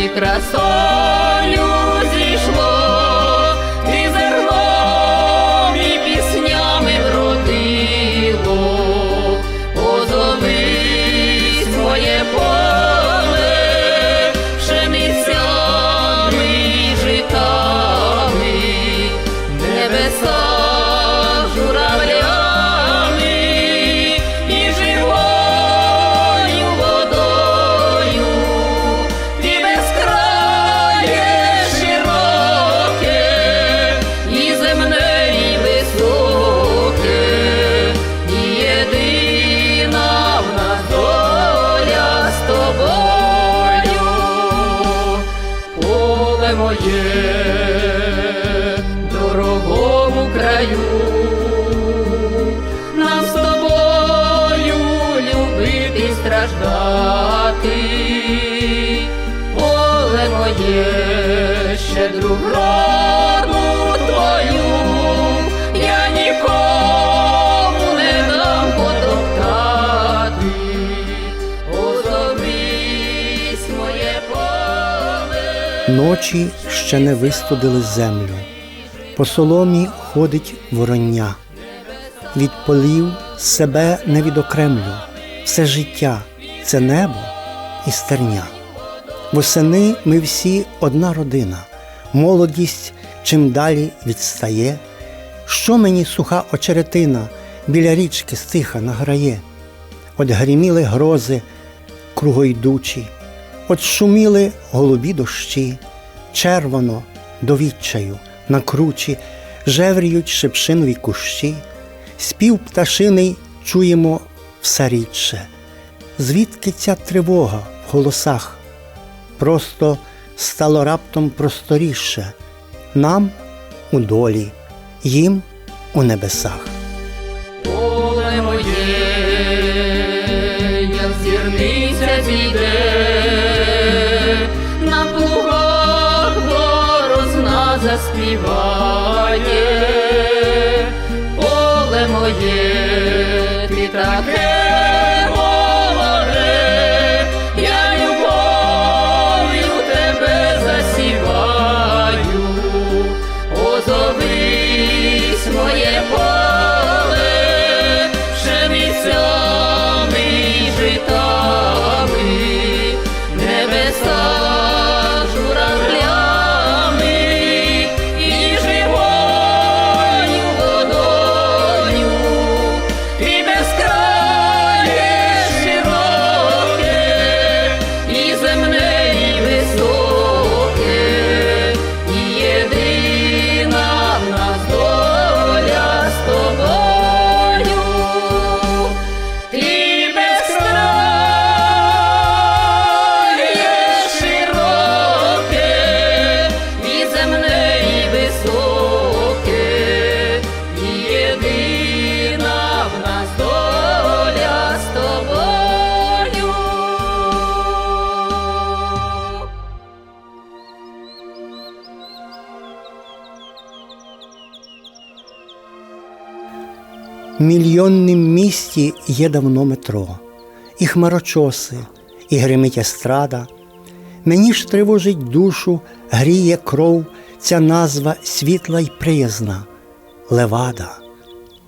моє ти моє дорогому краю, нам з тобою любити страждати, поле моє щедру Ночі ще не вистудили землю, по соломі ходить вороння. Від полів себе не відокремлю, все життя це небо і стерня. Восени ми всі одна родина, молодість чим далі відстає. Що мені суха очеретина біля річки стиха награє? От гриміли грози кругойдучі, от шуміли голубі дощі, червоно до відчаю на кручі жевріють шипшинові кущі, спів пташиний чуємо все рідше. Звідки ця тривога в голосах? Просто стало раптом просторіше нам у долі, їм у небесах. Поле моє, як зірниця зійде, заспіває, поле моє, ти таке мільйоннім місті є давно метро, і хмарочоси, і гримить естрада. Мені ж тривожить душу, гріє кров ця назва світла й приязна Левада.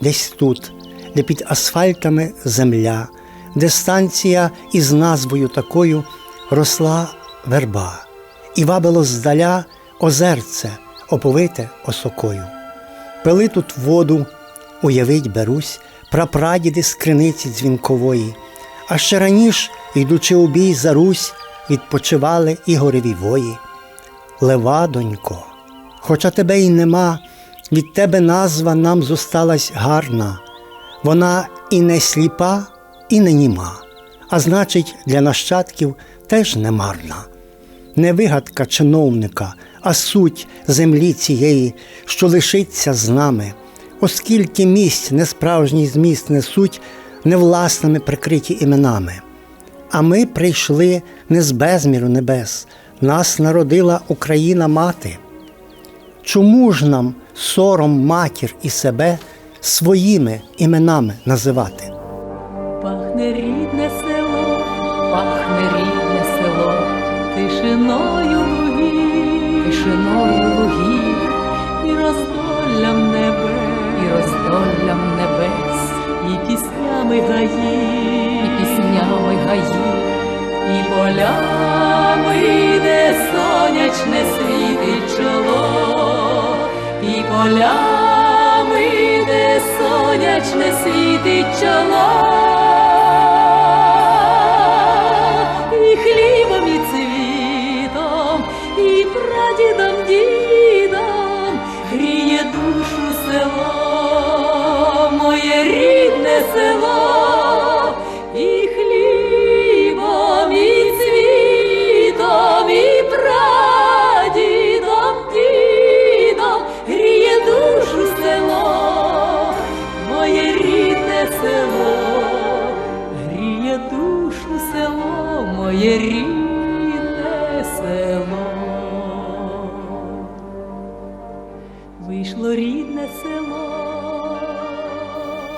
Десь тут, де під асфальтами земля, де станція із назвою такою росла верба, і вабило здаля озерце, оповите осокою. Пили тут воду, уявить берусь, прапрадіди з криниці дзвінкової, а ще раніш, йдучи у бій за Русь, відпочивали і гореві вої. Левадонько, хоча тебе й нема, від тебе назва нам зосталась гарна, вона і не сліпа, і не німа, а значить, для нащадків теж не марна. Не вигадка чиновника, а суть землі цієї, що лишиться з нами, оскільки місць несправжній зміст несуть невласними прикриті іменами. А ми прийшли не з безміру небес, нас народила Україна мати. Чому ж нам сором матір і себе своїми іменами називати? Пахне рідне село, пахне рідне село, тишиною лугів, тишиною лугів, і роздоллям небес, роздоллям небес, і піснями гаї, і піснями гаї, і полями, де сонячне світить чоло, і полями, де сонячне світить чоло,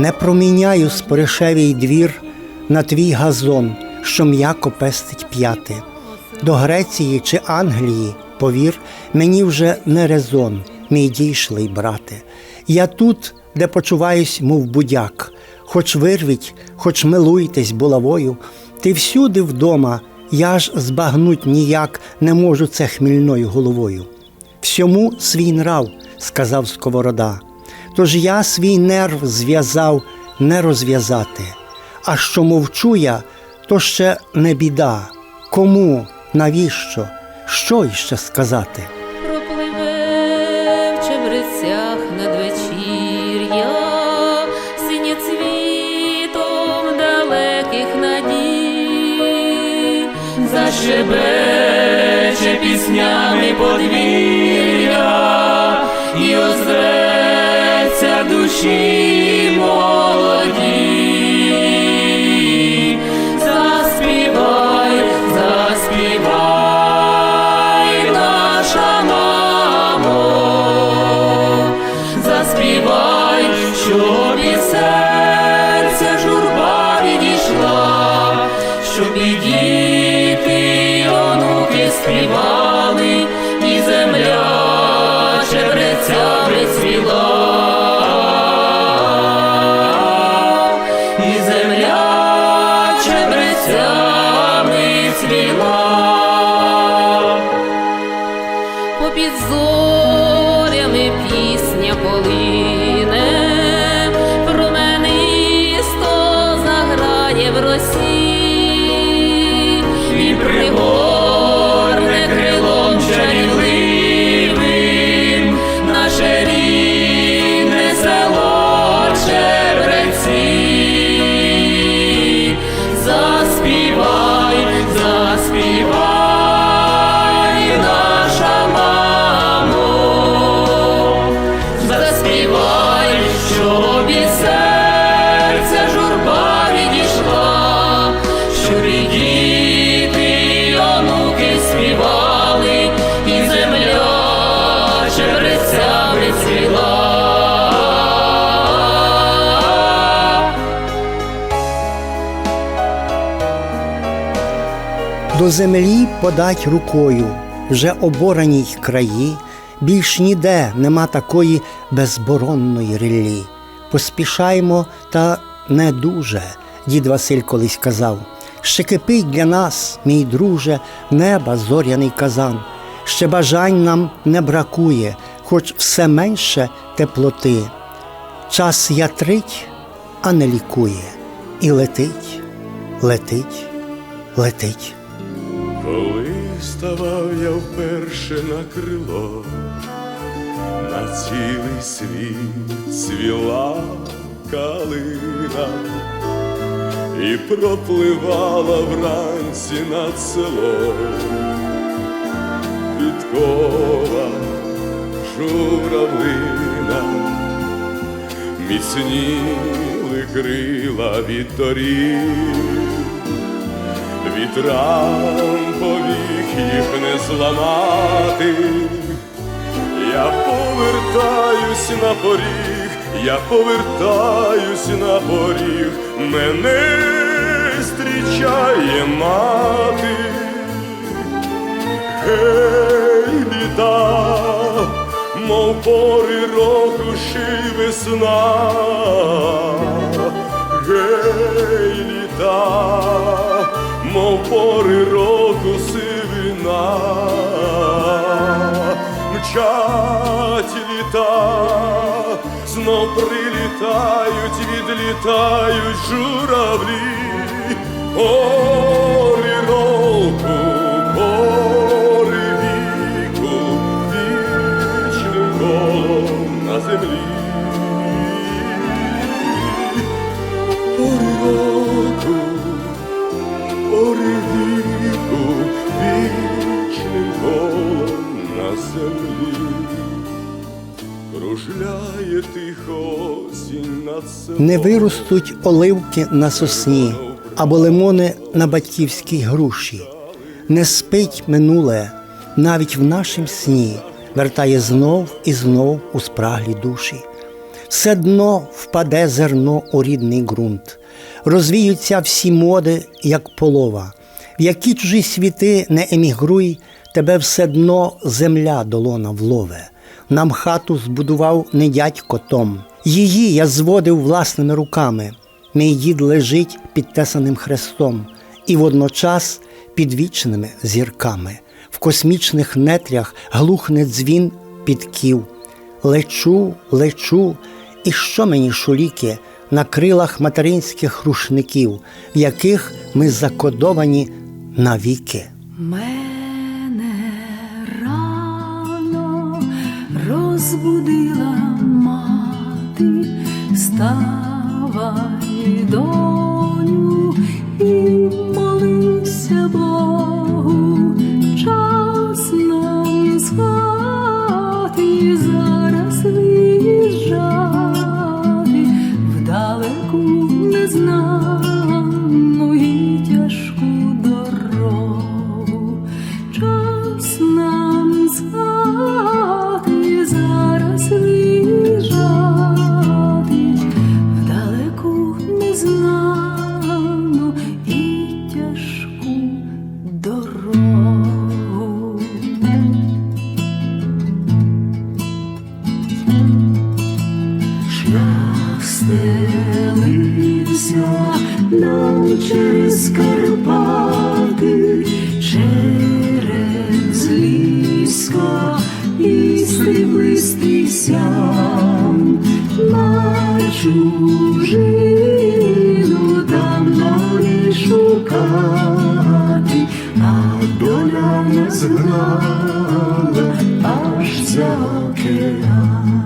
Не проміняю споришевій двір на твій газон, що м'яко пестить п'яти. До Греції чи Англії, повір, мені вже не резон, мій дійшлий брате. Я тут, де почуваюсь, мов будяк, хоч вирвіть, хоч милуйтесь булавою, ти всюди вдома, я ж збагнуть ніяк не можу це хмільною головою. Всьому свій нрав, сказав сковорода. Тож я свій нерв зв'язав не розв'язати. А що мовчу я, то ще не біда. Кому, навіщо, що іще сказати? Пропливе в чебрецях надвечір'я, синіцвітом далеких надій, зашебече піснями подвір'я і озветься душі молоді. До землі подать рукою, вже обораній краї, більш ніде нема такої безборонної ріллі. Поспішаймо, та не дуже, дід Василь колись казав. Ще кипить для нас, мій друже, неба зоряний казан. Ще бажань нам не бракує, хоч все менше теплоти. Час ятрить, а не лікує, і летить, летить, летить. Коли ставав я вперше на крило, на цілий світ свіла калина і пропливала вранці над селом, підкова журавлина, міцніли крила від доріг вітрам повік їх не зламати, Я повертаюсь на поріг, я повертаюсь на поріг, мене зустрічає мати. Гей, літа, мов пори року ще весна. Гей, літа, мов пори року сивина. Мчать літа, знов прилітають, відлітають журавлі. Пори Не виростуть оливки на сосні або лимони на батьківській груші. Не спить минуле, навіть в нашім сні вертає знов і знов у спраглі душі. Все дно впаде зерно у рідний ґрунт, розвіються всі моди, як полова. В які чужі світи не емігруй, тебе все дно земля долона влове. Нам хату збудував не дядько Том. Її я зводив власними руками. Мій дід лежить під тесаним хрестом і водночас під вічними зірками. В космічних нетрях глухне дзвін підків. Лечу, лечу, і що мені шуліки на крилах материнських рушників, в яких ми закодовані навіки. Мене рано розбудила вставай, доню, і молися Богу, час нам з хати зараз виїжджати. В далеку незнану чужину там не шукати, а доля не гнала аж за океан.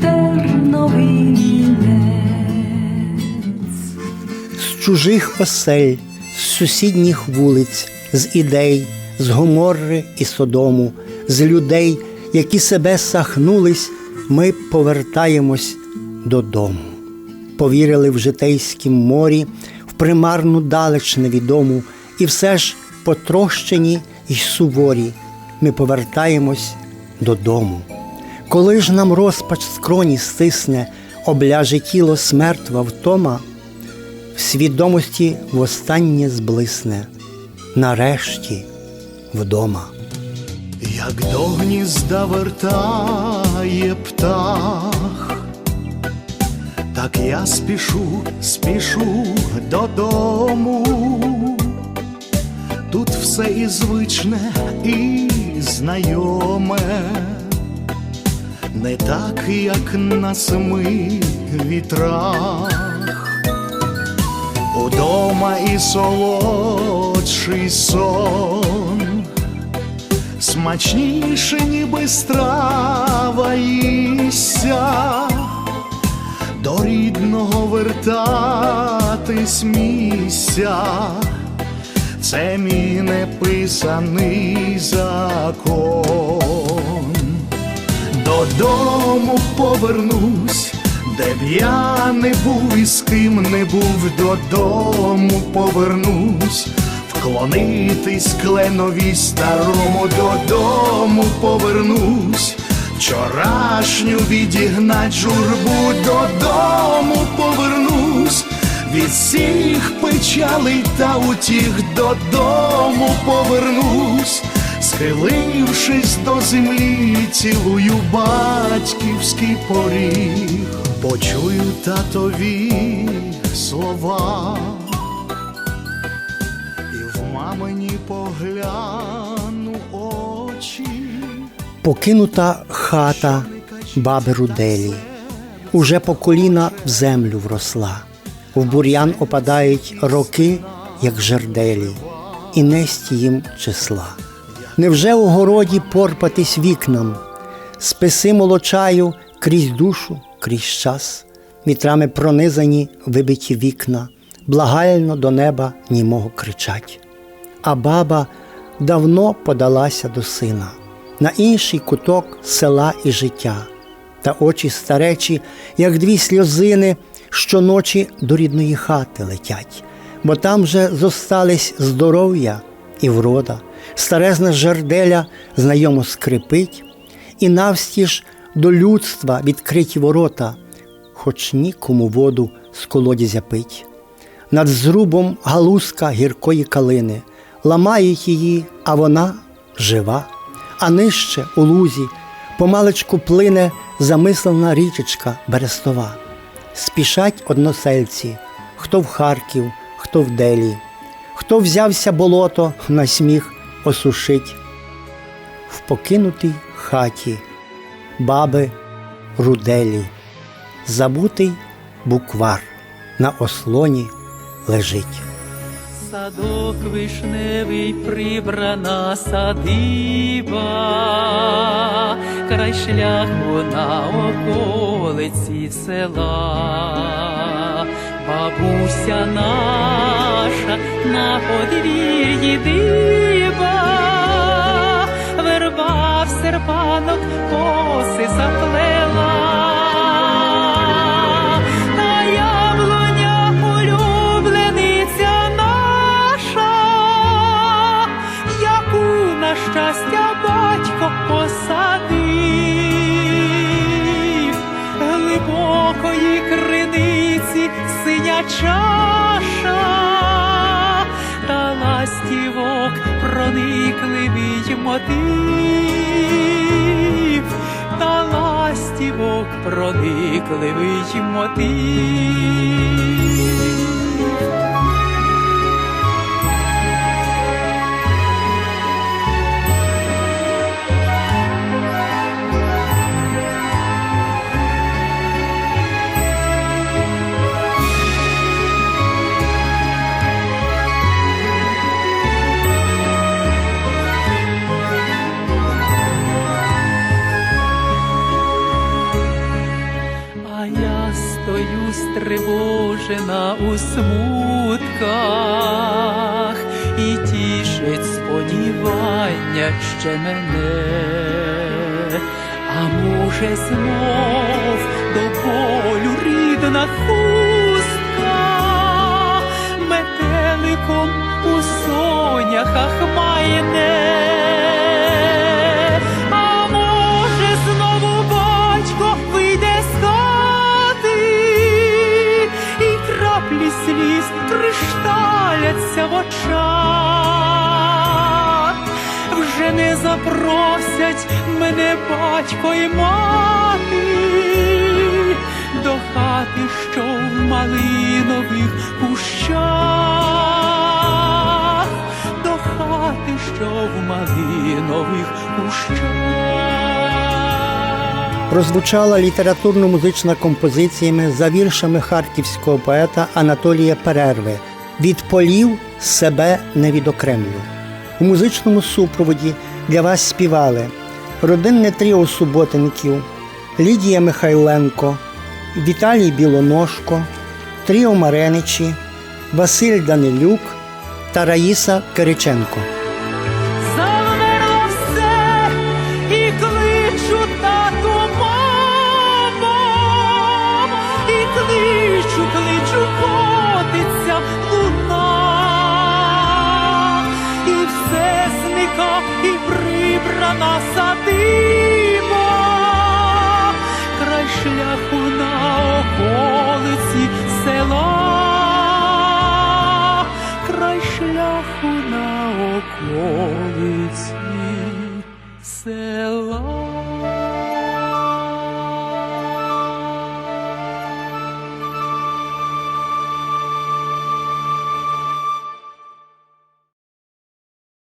терновий вінець. З чужих осель, з сусідніх вулиць, з ідей, з гоморри і содому, з людей, які себе сахнулись, ми повертаємось додому. Повірили в житейськім морі, в примарну далеч невідому, і все ж потрощені й суворі. Ми повертаємось додому. Коли ж нам розпач скроні стисне, обляже тіло смертва втома, в свідомості востаннє зблисне, нарешті вдома. Як до гнізда вертає птах, так я спішу, спішу додому. Тут все і звичне, і знайоме, не так, як на семи вітрах. Удома і солодший сон смачніше, ніби страва їся, до рідного вертатись місця, це мій неписаний закон. Повернусь, де б я не був і з ким не був, додому повернусь, вклонитись кленові старому, додому повернусь, вчорашню відігнать журбу, додому повернусь, від всіх печалей та утіх додому повернусь. Схилившись до землі, цілую батьківський поріг, почую татові слова, і в мамині погляну очі. Покинута хата баби Руделі, уже по коліна в землю вросла, в бур'ян опадають роки, як жерделі, і несті їм числа. Невже у городі порпатись вікнам, списи молочаю крізь душу, крізь час, вітрами пронизані вибиті вікна, благально до неба німого кричать. А баба давно подалася до сина. На інший куток села і життя, та очі старечі, як дві сльозини, щоночі до рідної хати летять, бо там же зостались здоров'я і врода, старезна жерделя знайомо скрипить, і навстіж до людства відкриті ворота, хоч нікому воду з колодязя пить. Над зрубом галузка гіркої калини, ламають її, а вона жива, а нижче у лузі помалечку плине замислена річечка берестова. Спішать односельці, хто в Харків, хто в Делі, хто взявся болото на сміх осушить. В покинутій хаті баби руделі, забутий буквар на ослоні лежить. Садок вишневий прибрана садиба, край шляху на околиці села, бабуся наша на подвір'ї диба, верба в серпанок коси заплела. На яблунях улюблениця наша, яку на щастя батько посадив, глибокої криниці синя чаша, та ластівок проникливий мотив, та ластівок проникливий мотив. Стривожена у смутках, і тішить сподівання ще мене, а може знов до болю рідна хустка, метеликом у соняхах майне. Кришталяться в очах, вже не запросять мене батько й мати. До хати, що в малинових кущах, до хати, що в малинових кущах. Прозвучала літературно-музична композиціями за віршами харківського поета Анатолія Перерви Від полів себе не відокремлю. У музичному супроводі для вас співали родинне тріо суботинків, Лідія Михайленко, Віталій Білоножко, Тріо Мареничі, Василь Данилюк та Раїса Кириченко. Прибрана садиба,